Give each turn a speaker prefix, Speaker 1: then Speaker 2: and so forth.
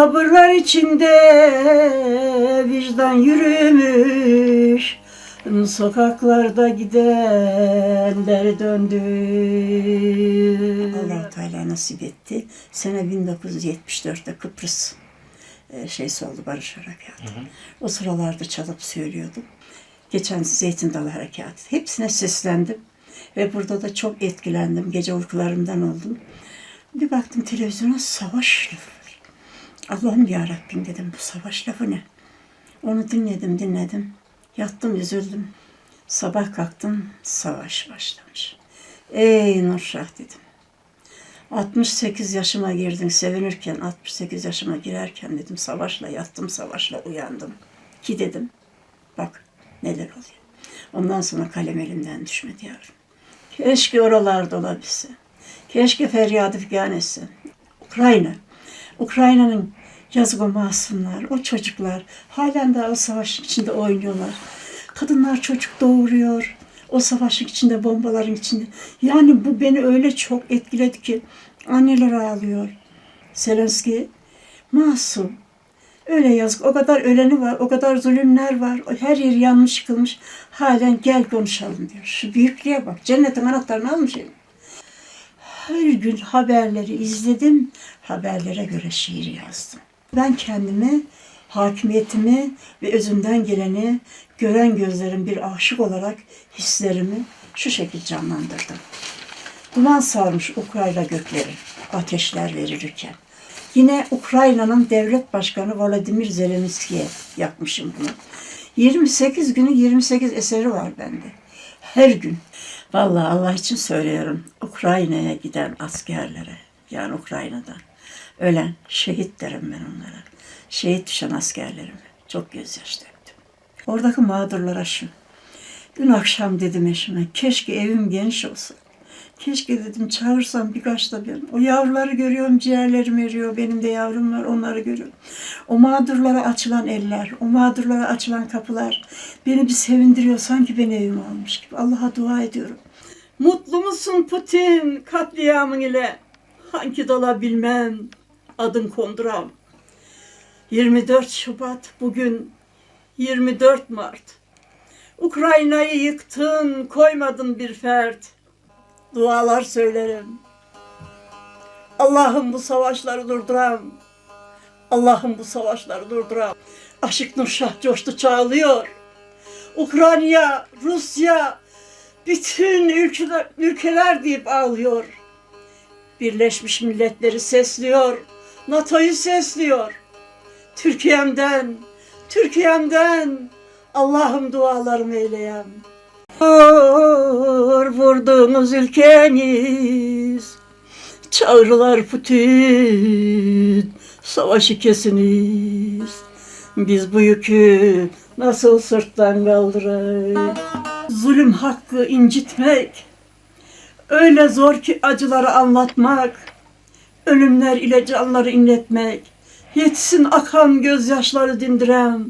Speaker 1: Sabırlar içinde vicdan yürümüş Sokaklarda gidenler döndü allah Teala nasip etti. Sene 1974'te Kıbrıs e, şeysi oldu Barış Harekatı. O sıralarda çalıp söylüyordum. Geçen Zeytin Dalı Harekatı. Hepsine seslendim. Ve burada da çok etkilendim. Gece uykularımdan oldum. Bir baktım televizyona savaş. Allah'ım ya Rabbim dedim bu savaş lafı ne? Onu dinledim dinledim. Yattım üzüldüm. Sabah kalktım savaş başlamış. Ey Nurşah dedim. 68 yaşıma girdim sevinirken 68 yaşıma girerken dedim savaşla yattım savaşla uyandım. Ki dedim bak neler oluyor. Ondan sonra kalem elimden düşmedi yavrum. Keşke oralarda olabilse. Keşke feryadı figan etse. Ukrayna. Ukrayna'nın yazık masumlar, o çocuklar halen daha o savaşın içinde oynuyorlar. Kadınlar çocuk doğuruyor. O savaşın içinde, bombaların içinde. Yani bu beni öyle çok etkiledi ki anneler ağlıyor. Zelenski masum. Öyle yazık. O kadar öleni var, o kadar zulümler var. Her yer yanmış yıkılmış. Halen gel konuşalım diyor. Şu büyüklüğe bak. Cennetin anahtarını almış. Her gün haberleri izledim. Haberlere göre şiir yazdım. Ben kendimi, hakimiyetimi ve özümden geleni gören gözlerin bir aşık olarak hislerimi şu şekilde canlandırdım. Duman sarmış Ukrayna gökleri, ateşler verilirken. Yine Ukrayna'nın devlet başkanı Volodymyr Zelenski'ye yapmışım bunu. 28 günü 28 eseri var bende. Her gün. Vallahi Allah için söylüyorum. Ukrayna'ya giden askerlere, yani Ukrayna'dan ölen şehit derim ben onlara. Şehit düşen askerlerime çok gözyaşı döktüm. Oradaki mağdurlara şu. Dün akşam dedim eşime, keşke evim geniş olsa. Keşke dedim çağırsam birkaç da ben. O yavruları görüyorum, ciğerlerim eriyor. Benim de yavrum var, onları görüyorum. O mağdurlara açılan eller, o mağdurlara açılan kapılar beni bir sevindiriyor. Sanki ben evim almış gibi. Allah'a dua ediyorum. Mutlu musun Putin katliamın ile? Hangi dala bilmem, adın konduram. 24 Şubat, bugün 24 Mart. Ukrayna'yı yıktın, koymadın bir fert. Dualar söylerim. Allah'ım bu savaşları durduram. Allah'ım bu savaşları durduram. Aşık Nurşah coştu çağlıyor. Ukrayna, Rusya, bütün ülkeler, ülkeler deyip ağlıyor. Birleşmiş Milletleri sesliyor. NATO'yu sesliyor. Türkiye'mden, Türkiye'mden Allah'ım dualarımı eyleyem. Vur, vurduğunuz ülkeniz Çağrılar Putin Savaşı kesiniz Biz bu yükü nasıl sırttan kaldırayım Zulüm hakkı incitmek Öyle zor ki acıları anlatmak Ölümler ile canları inletmek Yetsin akan gözyaşları dindirem